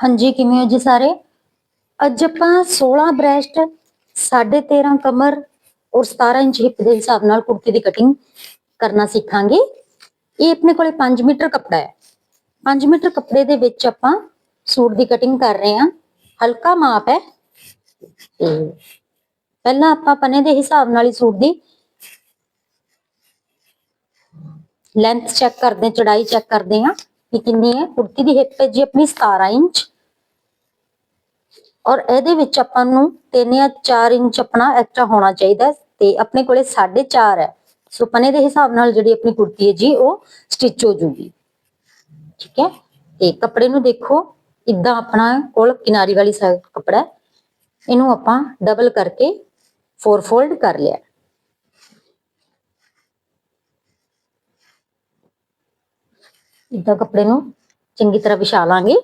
ਹਾਂਜੀ ਕਿਵੇਂ ਹੋ ਜੀ ਸਾਰੇ ਅੱਜ ਆਪਾਂ 16 ਬ੍ਰੈਸਟ 13.5 ਕਮਰ ਔਰ 17 ਇੰਚ ਹਿਪ ਦੇ ਹਿਸਾਬ ਨਾਲ ਕੁੜਤੀ ਦੀ ਕਟਿੰਗ ਕਰਨਾ ਸਿੱਖਾਂਗੇ ਇਹ ਆਪਣੇ ਕੋਲੇ 5 ਮੀਟਰ ਕੱਪੜਾ ਹੈ 5 ਮੀਟਰ ਕੱਪੜੇ ਦੇ ਵਿੱਚ ਆਪਾਂ ਸੂਟ ਦੀ ਕਟਿੰਗ ਕਰ ਰਹੇ ਹਾਂ ਹਲਕਾ ਮਾਪ ਹੈ ਤੇ ਪਹਿਲਾਂ ਆਪਾਂ ਪਨੇ ਦੇ ਹਿਸਾਬ ਨਾਲ ਹੀ ਸੂਟ ਦੀ ਲੈਂਥ ਚੈੱਕ ਕਰਦੇ ਹਾਂ ਚੜਾਈ ਚੈੱਕ ਕਰਦੇ ਹਾਂ ਕਿ ਕਿੰਨੀ ਹੈ ਕੁੜਤੀ ਦੀ ਹਿੱਪ ਹੈ ਜੀ ਆਪਣੀ 17 ਇੰਚ ਔਰ ਇਹਦੇ ਵਿੱਚ ਆਪਾਂ ਨੂੰ 3 ਜਾਂ 4 ਇੰਚ ਆਪਣਾ ਐਕਸਟਰਾ ਹੋਣਾ ਚਾਹੀਦਾ ਤੇ ਆਪਣੇ ਕੋਲੇ 4.5 ਹੈ। ਸੋ ਪਨੇ ਦੇ ਹਿਸਾਬ ਨਾਲ ਜਿਹੜੀ ਆਪਣੀ ਕੁੜਤੀ ਹੈ ਜੀ, ਉਹ ਸਟਿਚ ਹੋ ਜੂਗੀ। ਠੀਕ ਹੈ? ਤੇ ਕੱਪੜੇ ਨੂੰ ਦੇਖੋ, ਇਦਾਂ ਆਪਣਾ ਕੋਲ ਕਿਨਾਰੀ ਵਾਲੀ ਸਾਈਡ ਕੱਪੜਾ ਇਹਨੂੰ ਆਪਾਂ ਡਬਲ ਕਰਕੇ ਫੋਰ ਫੋਲਡ ਕਰ ਲਿਆ ਇਦਾਂ ਕੱਪੜੇ ਨੂੰ ਚੰਗੀ ਤਰ੍ਹਾਂ ਵਿਛਾ ਲਾਂਗੇ।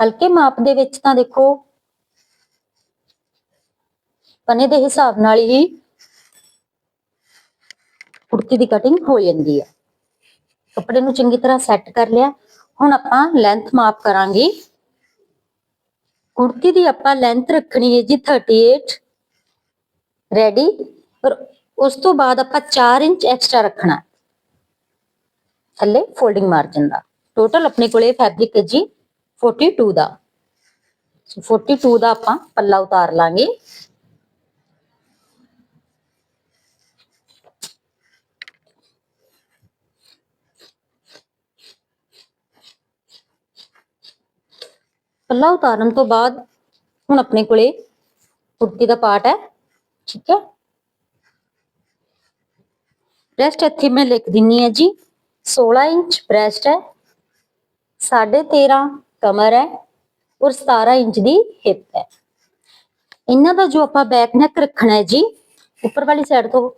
ਹਲਕੇ ਮਾਪ ਦੇ ਵਿੱਚ ਤਾਂ ਦੇਖੋ ਪਨੇ ਦੇ ਹਿਸਾਬ ਨਾਲ ਹੀ ਕੁੜਤੀ ਦੀ ਕਟਿੰਗ ਹੋ ਜਾਂਦੀ ਹੈ ਕੱਪੜੇ ਨੂੰ ਚੰਗੀ ਤਰ੍ਹਾਂ ਸੈੱਟ ਕਰ ਲਿਆ। ਹੁਣ ਆਪਾਂ ਲੈਂਥ ਮਾਪ ਕਰਾਂਗੇ। ਕੁੜਤੀ ਦੀ ਆਪਾਂ ਲੈਂਥ ਰੱਖਣੀ ਹੈ ਜੀ 38 ਰੈਡੀ ਪਰ ਉਸ ਤੋਂ ਬਾਅਦ ਆਪਾਂ 4 ਇੰਚ ਐਕਸਟਰਾ ਰੱਖਣਾ। ਥੱਲੇ ਫੋਲਡਿੰਗ ਮਾਰਜਨ ਦਾ। ਟੋਟਲ ਆਪਣੇ ਕੋਲੇ ਫੈਬਰਿਕ ਹੈ ਜੀ। 42 ਦਾ ਸੋ 42 ਦਾ ਆਪਾਂ ਪੱਲਾ ਉਤਾਰ ਲਾਂਗੇ ਪੱਲਾ ਉਤਾਰਨ ਤੋਂ ਬਾਅਦ ਹੁਣ ਆਪਣੇ ਕੋਲੇ ਕੁੜਤੀ ਦਾ ਪਾਰਟ ਹੈ ਠੀਕ ਹੈ ਬ੍ਰੈਸਟ ਇੱਥੇ ਮੈਂ ਲਿਖ ਦਿੰਨੀ ਹੈ ਜੀ 16 ਇੰਚ ਬ੍ਰੈਸਟ ਹੈ 13.5 ਕਮਰ ਹੈ ਔਰ 17 ਇੰਚ ਦੀ ਹਿਪ ਹੈ ਇਹਨਾਂ ਦਾ ਜੋ ਆਪਾਂ ਬੈਕ ਨੈਕ ਰੱਖਣਾ ਹੈ ਜੀ ਉੱਪਰ ਵਾਲੀ ਸਾਈਡ ਤੋਂ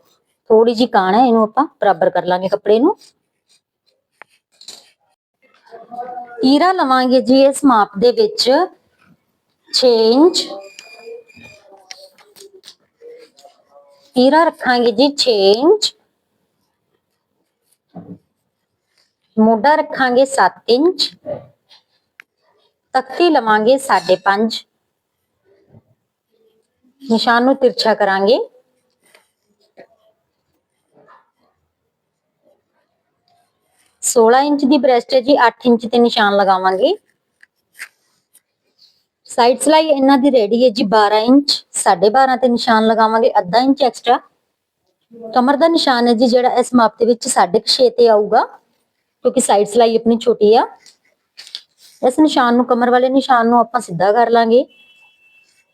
ਥੋੜੀ ਜੀ ਕਾਣ ਹੈ ਇਹਨੂੰ ਆਪਾਂ ਬਰਾਬਰ ਕਰ ਲਾਂਗੇ ਕੱਪੜੇ ਨੂੰ ਤੀਰਾ ਲਵਾਂਗੇ ਜੀ ਇਸ ਮਾਪ ਦੇ ਵਿੱਚ 6 ਇੰਚ ਤੀਰਾ ਰੱਖਾਂਗੇ ਜੀ 6 ਇੰਚ ਮੋਢਾ ਰੱਖਾਂਗੇ 7 ਇੰਚ ਤਖਤੀ ਲਵਾਂਗੇ 5.5 ਨਿਸ਼ਾਨ ਨੂੰ ਤਿਰਛਾ ਕਰਾਂਗੇ। ਸੋਲਾਂ ਇੰਚ ਦੀ ਬ੍ਰੈਸਟ ਹੈ ਜੀ 8 ਇੰਚ ਤੇ ਨਿਸ਼ਾਨ ਲਗਾਵਾਂਗੇ। ਸਾਈਡ ਸਲਾਈ ਇਹਨਾਂ ਦੀ ਰੈਡੀ ਹੈ ਜੀ 12 ਇੰਚ 12.5 ਤੇ ਨਿਸ਼ਾਨ ਲਗਾਵਾਂਗੇ, ਅੱਧਾ ਇੰਚ ਐਕਸਟਰਾ। ਕਮਰ ਦਾ ਨਿਸ਼ਾਨ ਹੈ ਜੀ, ਜਿਹੜਾ ਇਸ ਮਾਪ ਦੇ ਵਿੱਚ 6.5 ਤੇ ਆਊਗਾ, ਕਿਉਂਕਿ ਸਾਈਡ ਸਲਾਈ ਆਪਣੀ ਛੋਟੀ ਆ। ਇਸ ਨਿਸ਼ਾਨ ਨੂੰ ਕਮਰ ਵਾਲੇ ਨਿਸ਼ਾਨ ਨੂੰ ਆਪਾਂ ਸਿੱਧਾ ਕਰ ਲਾਂਗੇ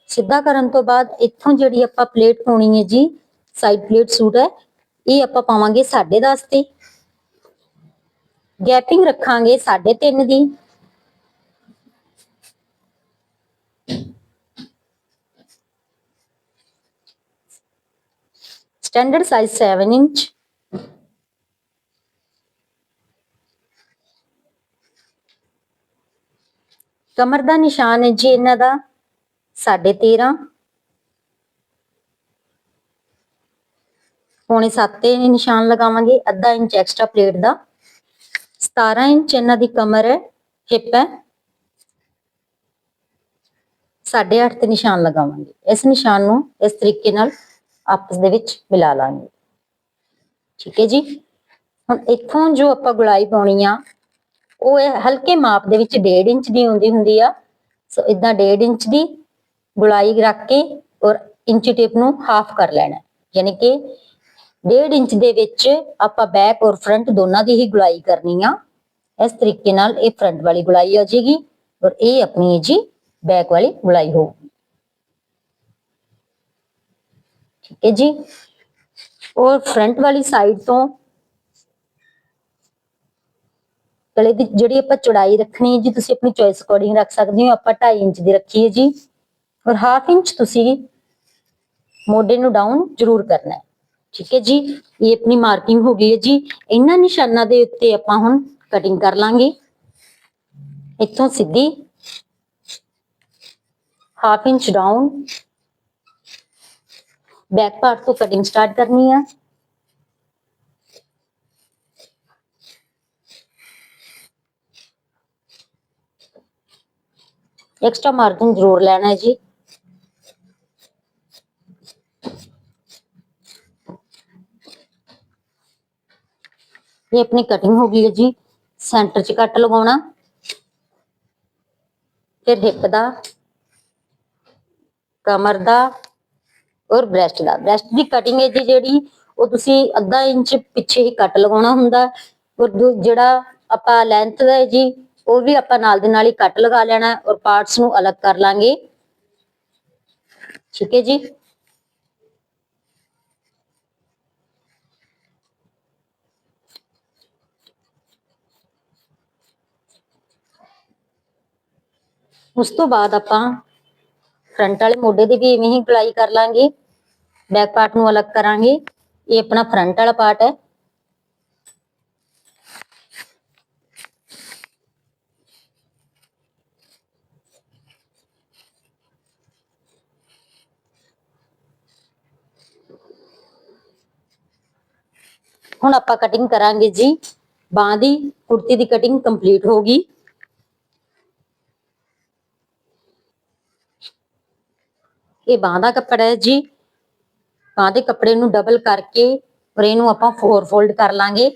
ਸਿੱਧਾ ਕਰਨ ਤੋਂ ਬਾਅਦ ਇੱਥੋਂ ਜਿਹੜੀ ਆਪਾਂ ਪਲੇਟ ਪਾਉਣੀ ਹੈ ਜੀ ਸਾਈਡ ਪਲੇਟ ਸੂਟ ਹੈ ਇਹ ਆਪਾਂ ਪਾਵਾਂਗੇ 10.5 ਤੇ ਗੈਪਿੰਗ ਰੱਖਾਂਗੇ 3.5 ਦੀ ਸਟੈਂਡਰਡ ਸਾਈਜ਼ 7 ਇੰਚ ਕਮਰ ਦਾ ਨਿਸ਼ਾਨ ਹੈ ਜੀ ਇਹਨਾਂ ਦਾ 13.5 ਪੌਣੇ 7 ਤੇ ਨਿਸ਼ਾਨ ਲਗਾਵਾਂਗੇ, ਅੱਧਾ ਇੰਚ ਐਕਸਟਰਾ ਪਲੇਟ ਦਾ। 17 ਇੰਚ ਇਹਨਾਂ ਦੀ ਕਮਰ ਹੈ, ਹਿੱਪ ਹੈ। 8.5 ਤੇ ਨਿਸ਼ਾਨ ਲਗਾਵਾਂਗੇ। ਇਸ ਨਿਸ਼ਾਨ ਨੂੰ ਇਸ ਤਰੀਕੇ ਨਾਲ ਆਪਸ ਦੇ ਵਿੱਚ ਮਿਲਾ ਲਾਂਗੇ। ਠੀਕ ਹੈ ਜੀ? ਹੁਣ ਇੱਥੋਂ ਜੋ ਆਪਾਂ ਗੁਲਾਈ ਪਾਉਣੀ ਆ ਉਹ ਇਹ ਹਲਕੇ ਮਾਪ ਦੇ ਵਿੱਚ 1.5 ਇੰਚ ਦੀ ਹੁੰਦੀ ਹੁੰਦੀ ਆ। ਸੋ ਇਦਾਂ 1.5 ਇੰਚ ਦੀ ਗੁਲਾਈ ਰੱਖ ਕੇ ਔਰ ਇੰਚੀ ਟੇਪ ਨੂੰ ਹਾਫ ਕਰ ਲੈਣਾ। ਹੈ। ਯਾਨੀ ਕਿ 1.5 ਇੰਚ ਦੇ ਵਿੱਚ ਆਪਾਂ ਬੈਕ ਔਰ ਫਰੰਟ ਦੋਨਾਂ ਦੀ ਹੀ ਗੁਲਾਈ ਕਰਨੀ ਆ। ਇਸ ਤਰੀਕੇ ਨਾਲ ਇਹ ਫਰੰਟ ਵਾਲੀ ਗੁਲਾਈ ਆ ਜਾਏਗੀ ਔਰ ਇਹ ਆਪਣੀ ਹੈ ਜੀ ਬੈਕ ਵਾਲੀ ਗੁਲਾਈ ਹੋਊਗੀ। ਠੀਕ ਹੈ ਜੀ। ਔਰ ਫਰੰਟ ਵਾਲੀ ਸਾਈਡ ਤੋਂ ਗਲੇ ਦੀ ਜਿਹੜੀ ਆਪਾਂ ਚੌੜਾਈ ਰੱਖਣੀ ਹੈ ਜੀ ਤੁਸੀਂ ਆਪਣੀ ਚੋਇਸ ਅਕੋਰਡਿੰਗ ਰੱਖ ਸਕਦੇ ਹੋ ਆਪਾਂ 2.5 ਇੰਚ ਦੀ ਰੱਖੀ ਹੈ ਜੀ ਔਰ ਹਾਫ ਇੰਚ ਤੁਸੀਂ ਮੋਢੇ ਨੂੰ ਡਾਊਨ ਜ਼ਰੂਰ ਕਰਨਾ ਹੈ ਠੀਕ ਹੈ ਜੀ ਇਹ ਆਪਣੀ ਮਾਰਕਿੰਗ ਹੋ ਗਈ ਹੈ ਜੀ ਇਹਨਾਂ ਨਿਸ਼ਾਨਾਂ ਦੇ ਉੱਤੇ ਆਪਾਂ ਹੁਣ ਕਟਿੰਗ ਕਰ ਲਾਂਗੇ ਇੱਥੋਂ ਸਿੱਧੀ half inch down back part ਤੋਂ ਕਟਿੰਗ ਸਟਾਰਟ ਕਰਨੀ ਹੈ ਐਕਸਟਰਾ ਮਾਰਜਨ ਜ਼ਰੂਰ ਲੈਣਾ ਹੈ ਜੀ ਇਹ ਆਪਣੀ ਕਟਿੰਗ ਹੋ ਗਈ ਹੈ ਜੀ ਸੈਂਟਰ 'ਚ ਕੱਟ ਲਗਾਉਣਾ ਫਿਰ ਹਿੱਪ ਦਾ ਕਮਰ ਦਾ ਔਰ ਬ੍ਰੈਸਟ ਦਾ ਬ੍ਰੈਸਟ ਦੀ ਕਟਿੰਗ ਹੈ ਜੀ ਜਿਹੜੀ ਉਹ ਤੁਸੀਂ ਅੱਧਾ ਇੰਚ ਪਿੱਛੇ ਹੀ ਕੱਟ ਲਗਾਉਣਾ ਹੁੰਦਾ ਔਰ ਦੂ- ਜਿਹੜਾ ਆਪਾਂ ਲੈਂਥ ਦਾ ਹੈ ਜੀ ਉਹ ਵੀ ਆਪਾਂ ਨਾਲ ਦੇ ਨਾਲ ਹੀ ਕੱਟ ਲਗਾ ਲੈਣਾ ਹੈ ਔਰ ਪਾਰਟਸ ਨੂੰ ਅਲੱਗ ਕਰ ਲਾਂਗੇ ਠੀਕ ਹੈ ਜੀ ਉਸ ਤੋਂ ਬਾਅਦ ਆਪਾਂ ਫਰੰਟ ਵਾਲੇ ਮੋਢੇ ਦੀ ਵੀ ਇਵੇਂ ਹੀ ਗਲਾਈ ਕਰ ਲਾਂਗੇ ਬੈਕ ਪਾਰਟ ਨੂੰ ਅਲੱਗ ਕਰਾਂਗੇ ਇਹ ਆਪਣਾ ਫਰੰਟ ਵਾਲਾ ਪਾਰਟ ਹੈ ਹੁਣ ਆਪਾਂ ਕਟਿੰਗ ਕਰਾਂਗੇ ਜੀ। ਬਾਹ ਦੀ, ਕੁੜਤੀ ਦੀ ਕਟਿੰਗ ਕੰਪਲੀਟ ਹੋ ਗਈ। ਇਹ ਬਾਂਹ ਦਾ ਕੱਪੜਾ ਹੈ ਜੀ। ਬਾਂਹ ਦੇ ਕੱਪੜੇ ਨੂੰ ਡਬਲ ਕਰਕੇ ਔਰ ਇਹਨੂੰ ਆਪਾਂ ਫੋਰ ਫੋਲਡ ਕਰ ਲਾਂਗੇ।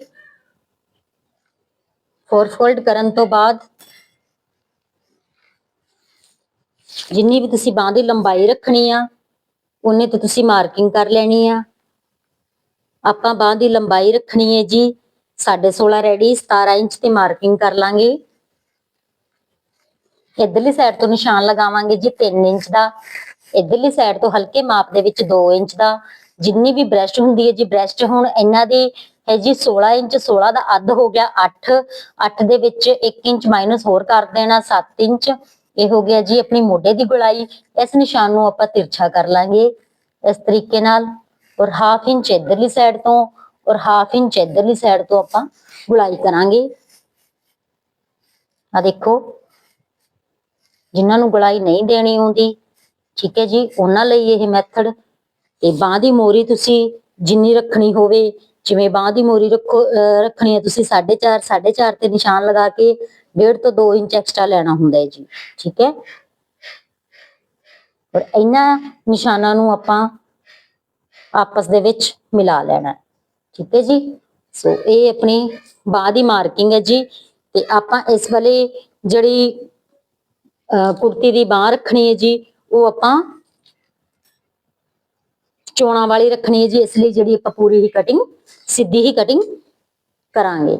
ਫੋਰ ਫੋਲਡ ਕਰਨ ਤੋਂ ਬਾਅਦ ਜਿੰਨੀ ਵੀ ਤੁਸੀਂ ਬਾਂਹ ਦੀ ਲੰਬਾਈ ਰੱਖਣੀ ਆ, ਉਹਨੇ ਤੇ ਤੁਸੀਂ ਮਾਰਕਿੰਗ ਕਰ ਲੈਣੀ ਆ। ਆਪਾਂ ਬਾਂਹ ਦੀ ਲੰਬਾਈ ਰੱਖਣੀ ਹੈ ਜੀ। 16.5 ਰੈਡੀ 17 ਇੰਚ ਤੇ ਮਾਰਕਿੰਗ ਕਰ ਲਾਂਗੇ। ਇਧਰਲੀ ਸਾਈਡ ਤੋਂ ਨਿਸ਼ਾਨ ਲਗਾਵਾਂਗੇ ਜੀ 3 ਇੰਚ ਦਾ। ਇਧਰਲੀ ਸਾਈਡ ਤੋਂ ਹਲਕੇ ਮਾਪ ਦੇ ਵਿੱਚ 2 ਇੰਚ ਦਾ। ਜਿੰਨੀ ਵੀ ਬ੍ਰੈਸਟ ਹੁੰਦੀ ਹੈ ਜੀ ਬ੍ਰੈਸਟ ਹੁਣ ਇਹਨਾਂ ਦੀ ਹੈ ਜੀ 16 ਇੰਚ 16 ਦਾ ਅੱਧ ਹੋ ਗਿਆ 8 8 ਦੇ ਵਿੱਚ 1 ਇੰਚ ਮਾਈਨਸ ਹੋਰ ਕਰ ਦੇਣਾ 7 ਇੰਚ। ਇਹ ਹੋ ਗਿਆ ਜੀ ਆਪਣੀ ਮੋਢੇ ਦੀ ਗੁਲਾਈ। ਇਸ ਨਿਸ਼ਾਨ ਨੂੰ ਆਪਾਂ ਤਿਰਛਾ ਕਰ ਲਾਂਗੇ ਇਸ ਤਰੀਕੇ ਨਾਲ। ਔਰ ਹਾਫ ਇੰਚ ਇਧਰਲੀ ਸਾਈਡ ਤੋਂ ਔਰ ਹਾਫ ਇੰਚ ਇਧਰਲੀ ਸਾਈਡ ਤੋਂ ਆਪਾਂ ਗੁਲਾਈ ਕਰਾਂਗੇ। ਆ ਦੇਖੋ, ਜਿਨ੍ਹਾਂ ਨੂੰ ਗੁਲਾਈ ਨਹੀਂ ਦੇਣੀ ਆਉਂਦੀ, ਠੀਕ ਹੈ ਜੀ, ਉਹਨਾਂ ਲਈ ਇਹ ਮੈਥਡ ਤੇ ਬਾਹ ਦੀ ਮੋਰੀ ਤੁਸੀਂ ਜਿੰਨੀ ਰੱਖਣੀ ਹੋਵੇ, ਜਿਵੇਂ ਬਾਹ ਦੀ ਮੋਰੀ ਰੱਖੋ, ਅਹ, ਰੱਖਣੀ ਹੈ ਤੁਸੀਂ 4.5 4.5 ਤੇ ਨਿਸ਼ਾਨ ਲਗਾ ਕੇ 1.5 ਤੋਂ 2 ਇੰਚ ਐਕਸਟਰਾ ਲੈਣਾ ਹੁੰਦਾ ਹੈ ਜੀ, ਠੀਕ ਹੈ? ਔਰ ਇਹਨਾਂ ਨਿਸ਼ਾਨਾਂ ਨੂੰ ਆਪਾਂ ਆਪਸ ਦੇ ਵਿੱਚ ਮਿਲਾ ਲੈਣਾ ਠੀਕ ਹੈ ਜੀ? ਸੋ ਇਹ ਆਪਣੀ ਬਾਹ ਦੀ ਮਾਰਕਿੰਗ ਹੈ ਜੀ। ਤੇ ਆਪਾਂ ਇਸ ਵਾਲੇ ਜਿਹੜੀ, ਅਹ, ਕੁੜਤੀ ਦੀ ਬਾਹ ਰੱਖਣੀ ਹੈ ਜੀ, ਉਹ ਆਪਾਂ ਚੋਣਾਂ ਵਾਲੀ ਰੱਖਣੀ ਹੈ ਜੀ। ਇਸ ਲਈ ਜਿਹੜੀ ਆਪਾਂ ਪੂਰੀ ਹੀ ਕਟਿੰਗ ਸਿੱਧੀ ਹੀ ਕਟਿੰਗ ਕਰਾਂਗੇ।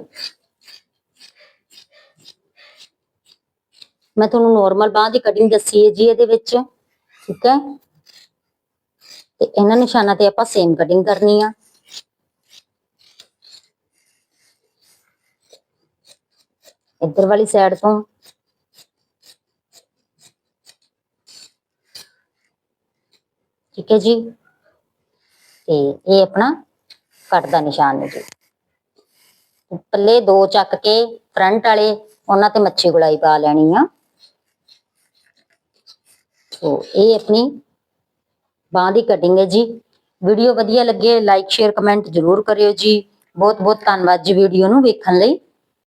ਮੈਂ ਤੁਹਾਨੂੰ ਨੋਰਮਲ ਬਾਹ ਦੀ ਕਟਿੰਗ ਦੱਸੀ ਹੈ ਜੀ ਇਹਦੇ ਵਿੱਚ। ਠੀਕ ਹੈ? ਤੇ ਇਹਨਾਂ ਨਿਸ਼ਾਨਾਂ ਤੇ ਆਪਾਂ ਸੇਮ ਕਟਿੰਗ ਕਰਨੀ ਆ ਇੱਧਰ ਵਾਲੀ ਸਾਈਡ ਤੋਂ ਠੀਕ ਹੈ ਜੀ ਤੇ ਇਹ ਆਪਣਾ ਕੱਟ ਦਾ ਨਿਸ਼ਾਨ ਹੈ ਜੀ ਪੱਲੇ ਦੋ ਚੱਕ ਕੇ ਫਰੰਟ ਵਾਲੇ ਉਹਨਾਂ ਤੇ ਮੱਛੀ ਗੁਲਾਈ ਪਾ ਲੈਣੀ ਆ ਸੋ ਇਹ ਆਪਣੀ ਬਾਂਹ ਦੀ ਕਟਿੰਗ ਹੈ ਜੀ। ਵੀਡੀਓ ਵਧੀਆ ਲੱਗੇ ਲਾਈਕ ਸ਼ੇਅਰ ਕਮੈਂਟ ਜ਼ਰੂਰ ਕਰਿਓ ਜੀ। ਬਹੁਤ ਬਹੁਤ ਧੰਨਵਾਦ ਜੀ ਵੀਡੀਓ ਨੂੰ ਵੇਖਣ ਲਈ।